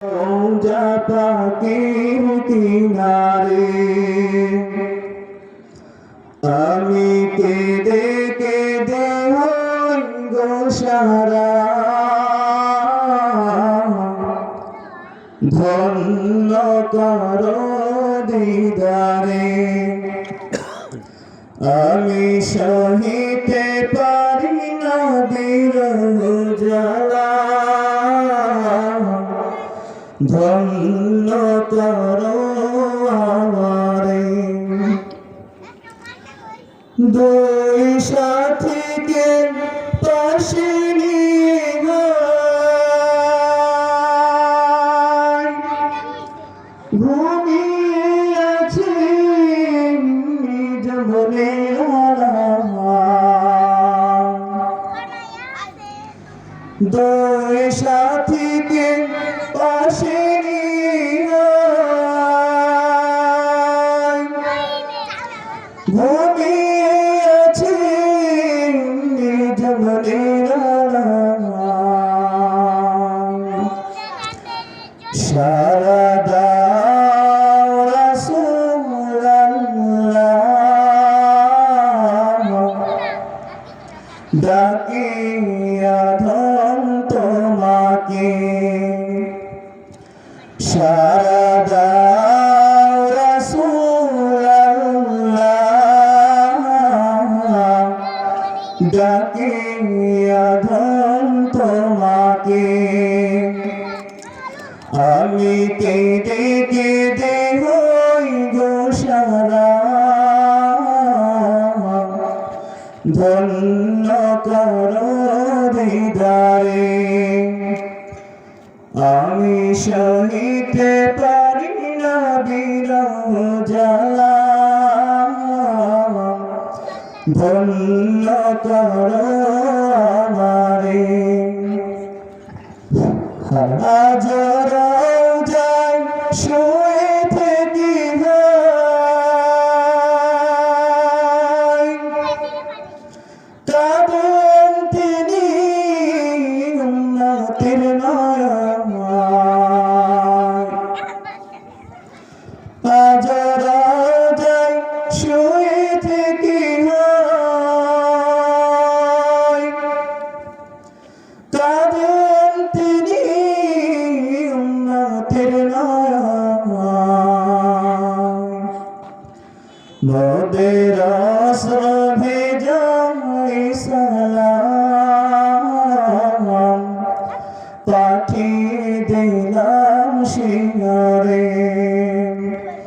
রোজা পাখির কিনারে আমি কেঁদে কেঁদে গো সারা। ধন্য কর দিদারে। আমি সহিতে পারি ধন্য কর আমারে দুই সাথীকে পাশে। আছে নিজ মনে দুই সাথীকে পাশে ঘুমিয়ে আছে নিজ সারা সারা দাও রাসূলুল্লাহ ডাকিয়া ধন তোমাকে আমি কেঁদে কেঁদে হই গো ধন্য কর হৃদয়ে আমি সহিতে পারি না ধন্য কর আমারে আজ যায় মোদের ভেজাই সালাম। পাঠিয়ে দিলাম সিংহরে